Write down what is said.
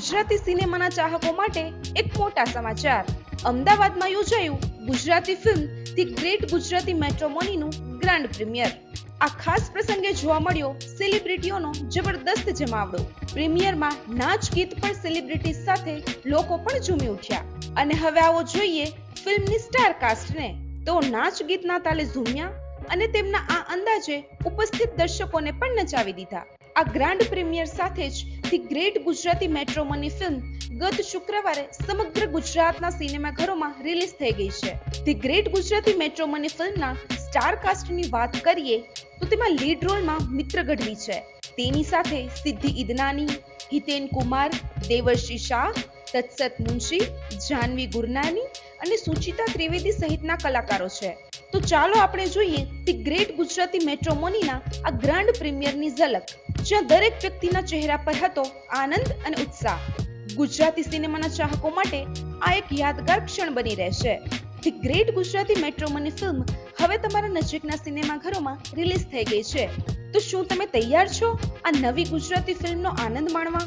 ગુજરાતી સિનેમાના ચાહકો માટે એક મોટા સમાચાર. અમદાવાદમાં યોજાયું Gujarati film the great Gujarati મેટ્રોમોનીનું grand premiere આ ખાસ પ્રસંગે જોવા મળ્યો સેલિબ્રિટીઓનો જબરદસ્ત જમાવડો. પ્રીમિયરમાં નાચ ગીત પણ સેલિબ્રિટી સાથે લોકો પણ ઝૂમી ઉઠ્યા. અને હવે આવો જોઈએ ફિલ્મની સ્ટાર કાસ્ટને તો નાચ ગીતના તાલે ઝૂમ્યા અને તેમના આ અંદાજે ઉપસ્થિત દર્શકોને પણ નચાવી દીધા. આ ગ્રાન્ડ પ્રીમિયર સાથે જ the great Gujarati matrimony film ગત શુક્રવારે સમગ્ર ગુજરાતના સિનેમાઘરોમાં રિલીઝ થઈ ગઈ છે. ધી ગ્રેટ ગુજરાતી મેટ્રોમની ફિલ્મના સ્ટાર કાસ્ટની વાત કરીએ તો તેમાં લીડ રોલમાં મિત્ર ગઢવી છે. તેની સાથે સિદ્ધિ ઇદનાની હિતેન કુમાર, દેવર્ષી શાહ, તત્સત મુનશી, જાનવી ગુરનાની અને સુચિતા ત્રિવેદી સહિતના કલાકારો છે. તો ચાલો આપણે જોઈએ ધી ગ્રેટ ગુજરાતી મેટ્રોમોનીના આ ગ્રાન્ડ પ્રીમિયરની ઝલક. જ્યાં દરેક વ્યક્તિના ચહેરા પર હતો આનંદ અને ઉત્સાહ. ગુજરાતી સિનેમાના ચાહકો માટે આ એક યાદગાર ક્ષણ બની રહેશે. The great Gujarati matrimony film હવે તમારા નજીકના સિનેમાઘરોમાં રિલીઝ થઈ ગઈ છે. તો શું તમે તૈયાર છો આ નવી ગુજરાતી ફિલ્મનો આનંદ માણવા?